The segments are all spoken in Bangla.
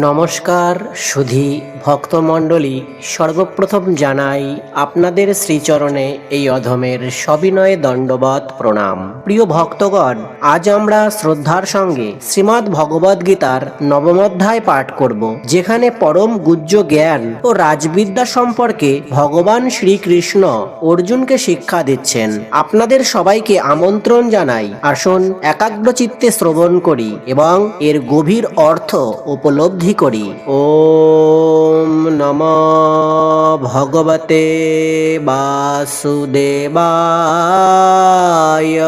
নমস্কার, সুধী ভক্তমণ্ডলী। সর্বপ্রথম জানাই আপনাদের শ্রীচরণে এই অধমের সবিনয়ে দণ্ডবত প্রণাম। প্রিয় ভক্তগণ, আজ আমরা শ্রদ্ধার সঙ্গে শ্রীমদ্ ভগবদ গীতার নবম অধ্যায় পাঠ করব, যেখানে পরম গুজ্জ জ্ঞান ও রাজবিদ্যা সম্পর্কে ভগবান শ্রীকৃষ্ণ অর্জুনকে শিক্ষা দিচ্ছেন। আপনাদের সবাইকে আমন্ত্রণ জানাই। আসুন একাগ্র চিত্তে শ্রবণ করি এবং এর গভীর অর্থ উপলব্ধি করি। ওম নম ভগবতে বাসুদেবায়।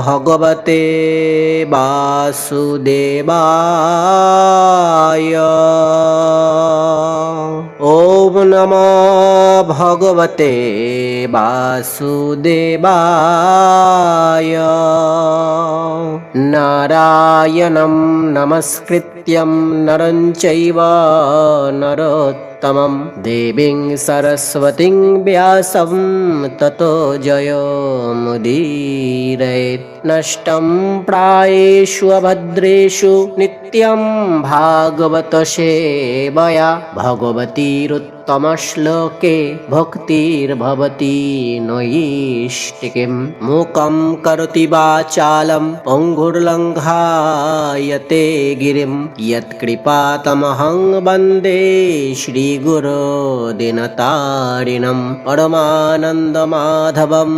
भगवते वासुदेवाय। ॐ नमो भगवते वासुदेवाय। नारायणं नमस्कृत्यं नरं चैव नर मं देवीं सरस्वतीं व्यासं। ततो जयो मुदीरयेत् नष्टं प्रायेषु अभद्रेषु नित्यं भागवत सेवया भगवतीरुत्तमश्लोके भक्तिर्भवति नैष्टिकीं मूकं करोति वाचालं पङ्गुर्लङ्घायते गिरिं यत्कृपातमहं वन्दे श्रीगुरो दिनतारिणं परमानन्दमाधवं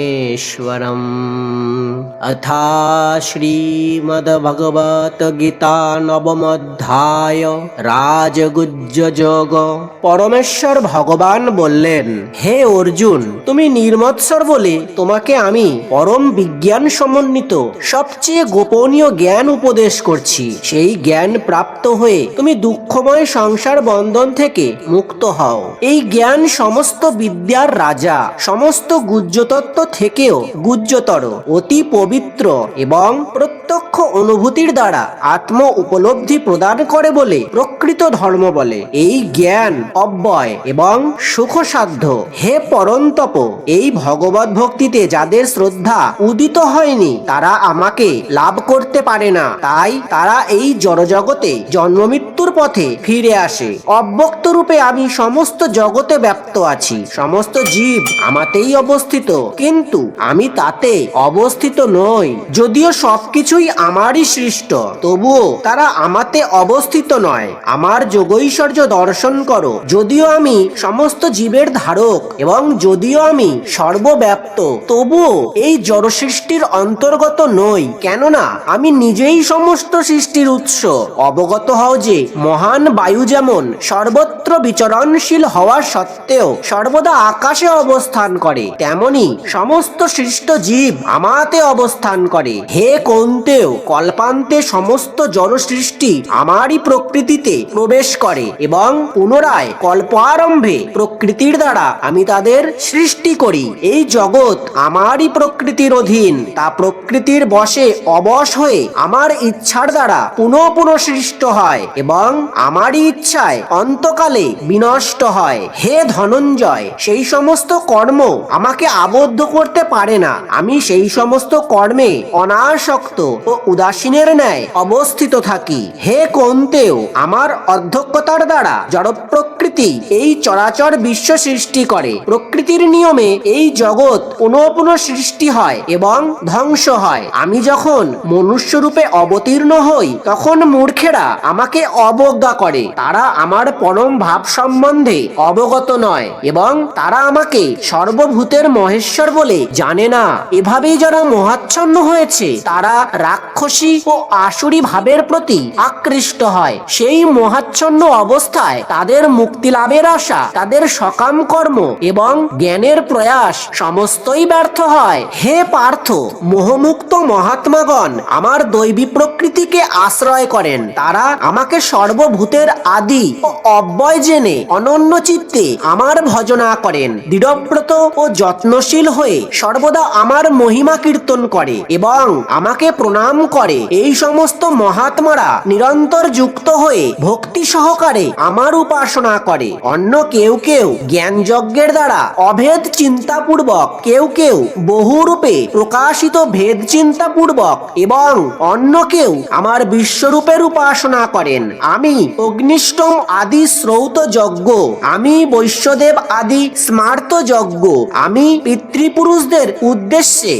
श्रीचैतन्यपरमेश्वरम् अथा শ্রীমদ্ভগবদ্গীতা নবমধ্যায় রাজগুজ্জ যোগ পরমেশ্বর ভগবান বললেন হে অর্জুন, তুমি নির্মৎসর বলে তোমাকে আমি পরম বিজ্ঞান সমন্বিত, সবচেয়ে গোপনীয় জ্ঞান উপদেশ করছি। সেই জ্ঞান প্রাপ্ত হয়ে তুমি দুঃখময় সংসার বন্ধন থেকে মুক্ত হও। এই জ্ঞান সমস্ত বিদ্যার রাজা, সমস্ত গুজ্জতত্ত্ব থেকেও গুজ্জতর, অতি পবিত্র এবং প্রত্যক্ষ অনুভূতির দ্বারা আত্ম উপলব্ধি প্রদান করে বলে প্রকৃত ধর্ম বলে। এই জ্ঞান, অব্যয় এবং সুখসাধ্য, হে পরন্তপ, এই ভগবত ভক্তিতে যাদের শ্রদ্ধা উদিত হয়নি, তারা আমাকে লাভ করতে পারে না। তাই তারা এই জড়জগতে জন্মমৃত্যুর পথে ফিরে আসে। অব্যক্ত রূপে আমি সমস্ত জগতে ব্যপ্ত আছি। সমস্ত জীব আমাতেই অবস্থিত। কিন্তু আমি তাতে অবস্থিত নই, যদিও সবকিছুই আমারই সৃষ্ট। তবুও তারা আমাতে অবস্থিত নয়। আমার যোগৈশ্বর্য দর্শন করো। যদিও আমি সমস্ত জীবের ধারক এবং যদিও আমি সর্বব্যাপ্ত, তবুও এই জড় সৃষ্টির অন্তর্গত নই। কেননা, আমি নিজেই সমস্ত সৃষ্টির উৎস। অবগত হও যে, মহান বায়ু যেমন সর্বত্র বিচরণশীল হওয়া সত্ত্বেও সর্বদা আকাশে অবস্থান করে, তেমনি সমস্ত সৃষ্ট জীব আমাতে অবস্থান করে। হে কন্তেও কল্পান্তে সমস্ত জড় সৃষ্টি আমারই প্রকৃতিতে প্রবেশ করে এবং পুনরায় কল্প আরম্ভে প্রকৃতির দ্বারা আমি তাদের সৃষ্টি করি। এই জগৎ আমারই প্রকৃতির অধীন। তা প্রকৃতির বশে অবশ হয়ে আমার ইচ্ছার দ্বারা পুনঃ পুনঃ সৃষ্ট হয় এবং আমারই ইচ্ছায় অন্তকালে বিনষ্ট হয়। হে ধনঞ্জয়, সেই সমস্ত কর্ম আমাকে আবদ্ধ করতে পারে না। আমি সেই সমস্ত কর্মে অনাসক্ত ও উদাসীনের ন্যায় অবস্থিত থাকি। হে কন্তেও, আমার অধ্যক্ষতার দ্বারা জড় প্রকৃতি এই চরাচর বিশ্ব সৃষ্টি করে। প্রকৃতির নিয়মে এই জগৎ পুনঃ পুনঃ সৃষ্টি হয় এবং ধ্বংস হয়। আমি যখন মনুষ্য রূপে অবতীর্ণ হই, তখন মূর্খেরা আমাকে অবজ্ঞা করে। তারা আমার পরম ভাব সম্বন্ধে অবগত নয় এবং তারা আমাকে সর্বভূতের মহেশ্বর বলে জানে না। এভাবেই যারা মোহাচ্ছন্ন হয়েছে। তারা রাক্ষসী ও আসুরি ভাবের প্রতি আকৃষ্ট হয়। সেই মোহাচ্ছন্ন অবস্থায় তাদের মুক্তি লাভের আশা, তাদের সকাম কর্ম এবং জ্ঞানের প্রয়াস সমস্তই ব্যর্থ হয়। হে পার্থ, মোহমুক্ত মহাত্মাগণ, আমার দৈবী প্রকৃতিকে আশ্রয় করেন। তারা আমাকে সর্বভূতের আদি ও অব্যয় জেনে অনন্য চিত্তে আমার ভজনা করেন। দৃঢ়ব্রত ও যত্নশীল হয়ে সর্বদা আমার মহিমা কীর্তন করে এবং আমাকে প্রণাম করে। এই সমস্ত মহাত্মারা নিরন্তর যুক্ত হয়ে ভক্তি সহকারে আমার উপাসনা করে। অন্য কেউ কেউ জ্ঞান যজ্ঞের দ্বারা অভেদ চিন্তাপূর্বক, কেউ কেউ বহুরূপে প্রকাশিত ভেদ চিন্তাপূর্বক এবং অন্য কেউ আমার বিশ্বরূপের উপাসনা করেন। আমি অগ্নিষ্টম আদি শ্রৌত যজ্ঞ, আমি বৈশ্যদেব আদি স্মার্ত যজ্ঞ, আমি পিতৃপুরুষদের উদ্দেশ্যে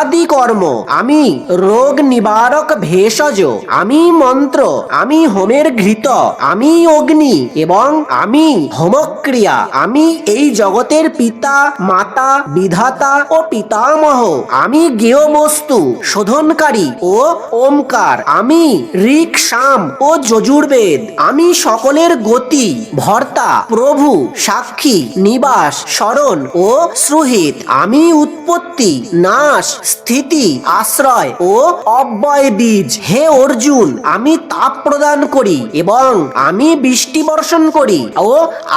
শ্রদ্ধাদি কর্ম আমি রোগ নিবারক ভেষজ। আমি মন্ত্র। আমি হোমের ঘৃত। আমি অগ্নি এবং আমি হোমক্রিয়া। আমি এই জগতের পিতা, মাতা, বিধাতা ও পিতামহ। আমি গেয় বস্তু শোধনকারী ও ওমকার। আমি ঋক শাম ও যজুর্বেদ। আমি সকলের গতি, ভর্তা, প্রভু, সাক্ষী, নিবাস স্মরণ ও সুহিত আমি উৎপত্তি, নাশ স্থিতি, আশ্রয় ও অব্যয় বীজ। হে অর্জুন, আমি তাপ প্রদান করি এবং আমি বৃষ্টি বর্ষণ করি ও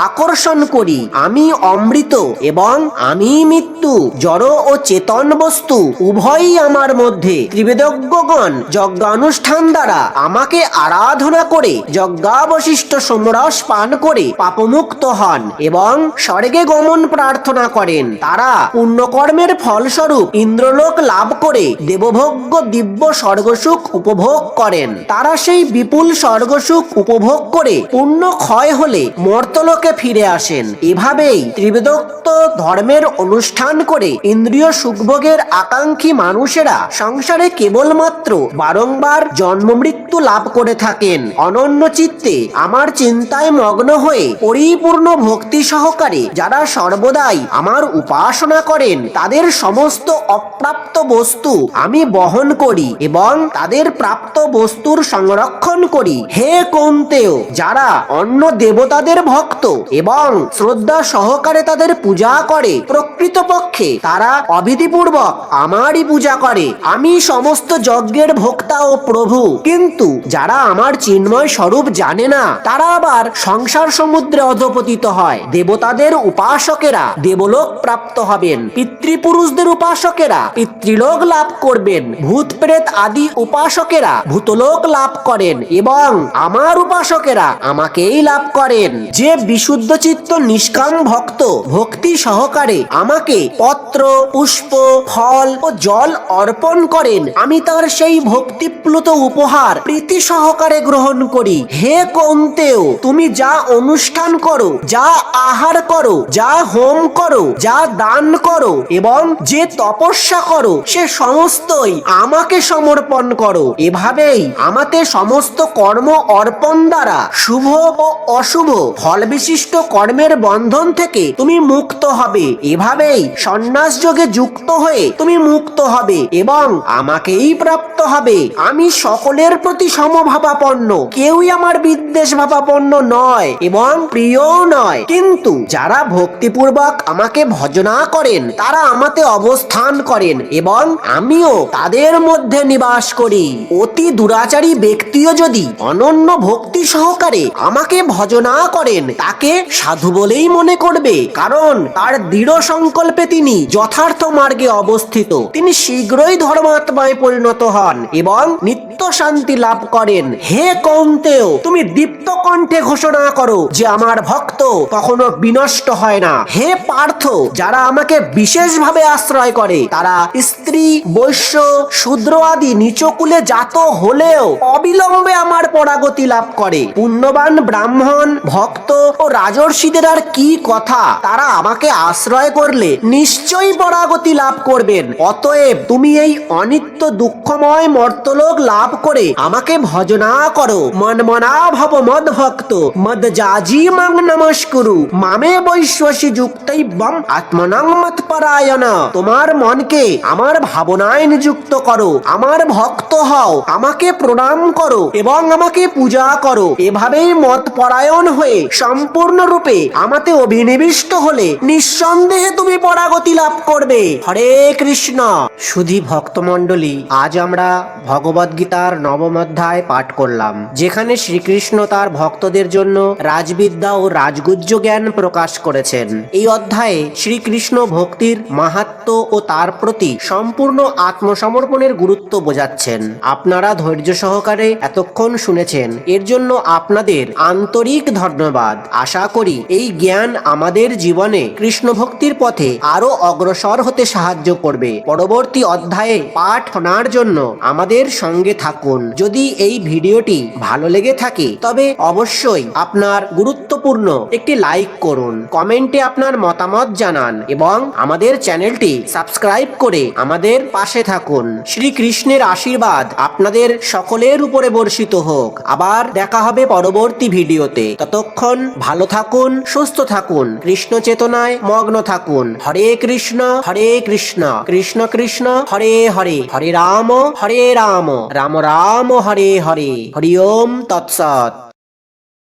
আকর্ষণ করি। আমি অমৃত এবং আমি মৃত্যু, জড় ও চেতন বস্তু, উভয়ই আমার মধ্যে। ত্রিবেদজ্ঞগণ যজ্ঞানুষ্ঠান দ্বারা আমাকে আরাধনা করে, যজ্ঞাবশিষ্ট সমরস পান করে পাপমুক্ত হন এবং স্বর্গে গমন প্রার্থনা করেন। তারা পুণ্যকর্মের ফলস্বরূপ ইন্দ্রলোক লাভ করে দেবভোগ্য দিব্য স্বর্গসুখ উপভোগ করেন। তারা সেই বিপুল স্বর্গসুখ উপভোগ করে পুণ্য ক্ষয় হলে মর্তলোকে ফিরে আসেন। এভাবেই ত্রিবেদোক্ত ধর্মের অনুষ্ঠান করে ইন্দ্রিয় সুখভোগের আকাঙ্ক্ষী মানুষেরা সংসারে কেবলমাত্র বারংবার জন্ম মৃত্যু লাভ করে থাকেন। অনন্য চিত্তে আমার চিন্তায় মগ্ন হয়ে পরিপূর্ণ ভক্তি সহকারে যারা সর্বদাই আমার উপাসনা করেন, তাদের সমস্ত অপ্রাপ্ত বস্তু আমি বহন করি এবং তাদের প্রাপ্ত বস্তুর সংরক্ষণ করি। হে কন্তেও যারা অন্য দেবতাদের ভক্ত এবং শ্রদ্ধা সহকারে তাদের পূজা করে, প্রকৃতপক্ষে তারা অবিধিপূর্বক আমারই পূজা করে। আমি সমস্ত যজ্ঞের ভোক্তা ও প্রভু। কিন্তু যারা আমার চিন্ময় স্বরূপ জানে না, তারা আবার সংসার সমুদ্রে অধপতিত হয়। দেবতাদের উপাসকেরা দেবলোক প্রাপ্ত হবেন। পিতৃপুরুষদের উপাসকেরা পিতৃলোক লাভ করবেন। ভূত প্রেত আদি উপাসকেরা ভূতলোক লাভ করেন এবং আমার উপাসকেরা আমাকেই লাভ করেন। যে বিশুদ্ধ চিত্ত নিষ্কাম ভক্ত ভক্তি সহকারে আমাকে পত্র, পুষ্প, ফল ও জল অর্পণ করেন, আমি তার সেই ভক্তিপ্লুত উপহার প্রীতি সহকারে গ্রহণ করি। হে কন্তেও, তুমি যা অনুষ্ঠান করো, যা আহার করো, যা হোম করো, যা দান করো এবং যে তপস্যা করো সে সমস্তই আমাকে সমর্পণ করো। এভাবেই আমাতে সমস্ত কর্ম অর্পণ দ্বারা শুভ ও অশুভ ফল বিশিষ্ট কর্মের বন্ধন থেকে তুমি মুক্ত হবে। এভাবেই সন্ন্যাস যোগে যুক্ত হয়ে তুমি মুক্ত হবে এবং আমাকেই প্রাপ্ত হবে। আমি সকলের প্রতি সমভাবাপন্ন। কেউই আমার বিদ্বেষ ভাবাপন্ন নয় এবং প্রিয় নয়। কিন্তু যারা ভক্তিপূর্বক আমাকে ভজনা করেন, তারা আমাতে অবস্থান করেন এবং আমিও তাদের মধ্যে নিবাস করি। অতি দুরাচারী ব্যক্তিও যদি অনন্য ভক্তি সহকারে আমাকে ভজনা করেন, তাকে সাধু বলেই মনে করবে, কারণ তার দৃঢ় সংকল্পে তিনি যথার্থ মার্গে অবস্থিত। তিনি শীঘ্রই ধর্মাত্মায় পরিণত হন এবং নিত্য শান্তি লাভ করেন। হে কন্তেও তুমি দীপ্ত কণ্ঠে ঘোষণা করো যে আমার ভক্ত কখনো বিনষ্ট হয় না। হে পার্থ, যারা আমাকে বিশেষভাবে আশ্রয় করে, তারা স্ত্রী, বৈশ্য, শূদ্র আদি নিচকুলে জাত হলেও অবিলম্বে আমার পরাগতি লাভ করে। পুণ্যবান ব্রাহ্মণ, ভক্ত ও রাজর্ষিদের আর কি কথা? তারা আমাকে আশ্রয় করলে নিশ্চয়ই পরাগতি লাভ করবেন। অতএব তুমি এই অনিত্য দুঃখময় মর্তলোক লাভ করে আমাকে ভজনা করো। মনমনা ভব মদ ভক্ত, মদ জাজি মাং নমস্কুরু। মামে বৈশ্বসী যুক্তই বম আত্মনাং মত পরায়ণ তোমার মনকে আমার ভাবনায় নিযুক্ত করো, আমার ভক্ত হও, আমাকে প্রণাম করো এবং আমাকে পূজা করো। এভাবেই মত পরায়ণ হয়ে সম্পূর্ণরূপে আমাতে অভিনিবিষ্ট হলে নিঃসন্দেহে তুমি পরাগতি লাভ করবে। হরে কৃষ্ণ। সুধী ভক্তমণ্ডলী, আজ আমরা ভগবদ গীতার নবম অধ্যায় পাঠ করলাম, যেখানে শ্রীকৃষ্ণ তার ভক্তদের জন্য রাজবিদ্যা ও রাজগুজ্জ জ্ঞান প্রকাশ করেছেন। এই অধ্যায়ে শ্রীকৃষ্ণ ভক্তির মাহাত্ম ও তার প্রতি সম্পূর্ণ আত্মসমর্পণের গুরুত্ব বোঝাচ্ছেন। আপনারা ধৈর্য সহকারে এতক্ষণ শুনেছেন। এর জন্য আপনাদের আন্তরিক ধন্যবাদ। আশা করি এই জ্ঞান আমাদের জীবনে কৃষ্ণ ভক্তির পথে আরও অগ্রসর হতে সাহায্য করবে। পরবর্তী অধ্যায়ে পাঠ শোনার জন্য আমাদের সঙ্গে থাকুন। যদি এই ভিডিওটি ভালো লেগে থাকে, তবে অবশ্যই আপনার গুরুত্বপূর্ণ একটি লাইক করুন। কমেন্টে আপনার মতামত জানান এবং আমাদের চ্যানেলটি সাবস্ক্রাইব করে আমাদের পাশে থাকুন। শ্রীকৃষ্ণের আশীর্বাদ আপনাদের সকলের উপরে বর্ষিত হোক। আবার দেখা হবে পরবর্তী ভিডিওতে। ততক্ষণ ভালো থাকুন, সুস্থ থাকুন, কৃষ্ণ চেতনায় মগ্ন থাকুন। হরে কৃষ্ণ হরে কৃষ্ণ কৃষ্ণ কৃষ্ণ, হরে হরে হরে রাম হরে রাম রাম রাম, হরে হরে, হরি ওম তৎসৎ।